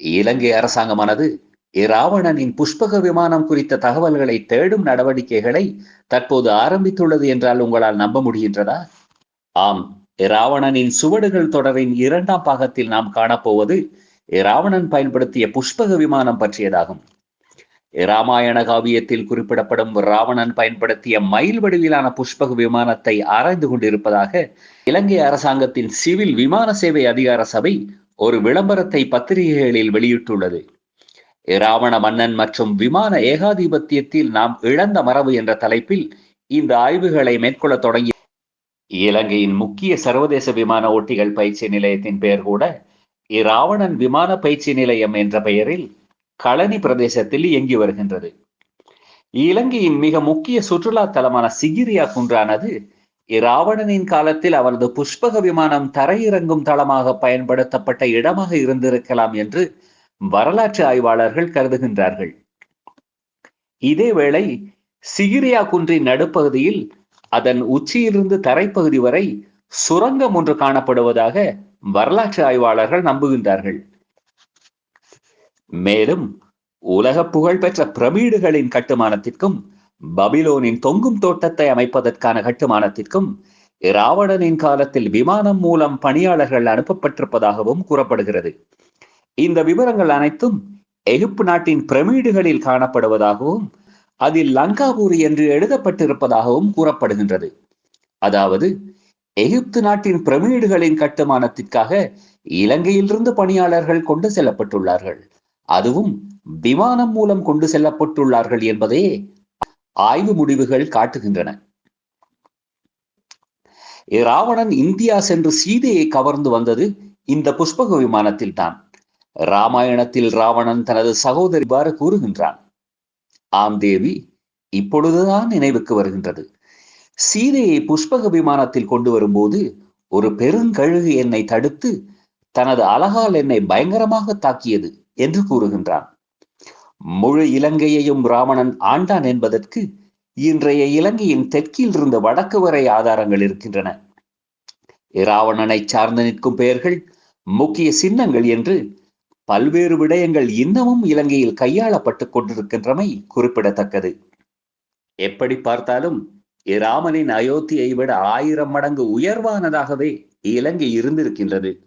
இலங்கை அரசாங்கமானது இராவணனின் புஷ்பக விமானம் குறித்த தகவல்களை தேடும் நடவடிக்கைகளை தற்போது ஆரம்பித்துள்ளது என்றால் உங்களால் நம்ப முடிகின்றதா? ஆம் இராவணனின் சுவடுகள் தொடரின் இரண்டாம் பாகத்தில் நாம் காணப்போவது இராவணன் பயன்படுத்திய புஷ்பக விமானம் பற்றியதாகும். இராமாயண காவியத்தில் குறிப்பிடப்படும் ராவணன் பயன்படுத்திய மயில் வடிவிலான புஷ்பக விமானத்தை ஆராய்ந்து கொண்டிருப்பதாக இலங்கை அரசாங்கத்தின் சிவில் விமான சேவை அதிகார சபை ஒரு விளம்பரத்தை பத்திரிகைகளில் வெளியிட்டுள்ளது. இராவண மன்னன் மற்றும் விமான ஏகாதிபத்தியத்தில் நாம் இழந்த மரபு என்ற தலைப்பில் இந்த ஆய்வுகளை மேற்கொள்ள தொடங்கி இலங்கையின் முக்கிய சர்வதேச விமான ஓட்டிகள் பயிற்சி நிலையத்தின் பெயர் கூட இராவணன் விமான பயிற்சி நிலையம் என்ற பெயரில் களனி பிரதேசத்தில் இயங்கி வருகின்றது. இலங்கையின் மிக முக்கிய சுற்றுலா தலமான சிகிரியா குன்றானது இராவணனின் காலத்தில் அவரது புஷ்பக விமானம் தரையிறங்கும் தளமாக பயன்படுத்தப்பட்ட இடமாக இருந்திருக்கலாம் என்று வரலாற்று ஆய்வாளர்கள் கருதுகின்றார்கள். இதேவேளை சிகிரியா குன்றின் நடுப்பகுதியில் அதன் உச்சியிலிருந்து தரைப்பகுதி வரை சுரங்கம் ஒன்று காணப்படுவதாக வரலாற்று ஆய்வாளர்கள் நம்புகின்றார்கள். மேலும் உலக புகழ்பெற்ற பிரமீடுகளின் கட்டுமானத்திற்கும் பபிலோனின் தொங்கும் தோட்டத்தை அமைப்பதற்கான கட்டுமானத்திற்கும் ராவணனின் காலத்தில் விமானம் மூலம் பணியாளர்கள் அனுப்பப்பட்டிருப்பதாகவும் கூறப்படுகிறது. இந்த விவரங்கள் அனைத்தும் எகிப்து நாட்டின் பிரமீடுகளில் காணப்படுவதாகவும் அதில் லங்காபூரி என்று எழுதப்பட்டிருப்பதாகவும் கூறப்படுகின்றது. அதாவது எகிப்து நாட்டின் பிரமீடுகளின் கட்டுமானத்திற்காக இலங்கையிலிருந்து பணியாளர்கள் கொண்டு செல்லப்பட்டுள்ளார்கள். அதுவும் விமானம் மூலம் கொண்டு செல்லப்பட்டுள்ளார்கள் என்பதே ஆய்வு முடிவுகள் காட்டுகின்றன. ராவணன் இந்தியா சென்று சீதையை கவர்ந்து வந்தது இந்த புஷ்பக விமானத்தில் தான். ராமாயணத்தில் ராவணன் தனது சகோதரி பாரு கூறுகின்றான். ஆம் தேவி இப்பொழுதுதான் நினைவுக்கு வருகின்றது. சீதையை புஷ்பக விமானத்தில் கொண்டு வரும்போது ஒரு பெருங்கழுகு என்னை தடுத்து தனது அழகால் என்னை பயங்கரமாக தாக்கியது என்று கூறுகின்றான். முழு இலங்கையையும் ராவணன் ஆண்டான் என்பதற்கு இன்றைய இலங்கையின் தெற்கில் இருந்து வடக்கு வரை ஆதாரங்கள் இருக்கின்றன. இராவணனை சார்ந்து நிற்கும் பெயர்கள் முக்கிய சின்னங்கள் என்று பல்வேறு விடயங்கள் இன்னமும் இலங்கையில் கையாளப்பட்டுக் கொண்டிருக்கின்றமை குறிப்பிடத்தக்கது. எப்படி பார்த்தாலும் இராமனின் அயோத்தியை விட ஆயிரம் மடங்கு உயர்வானதாகவே இலங்கை இருந்திருக்கின்றது.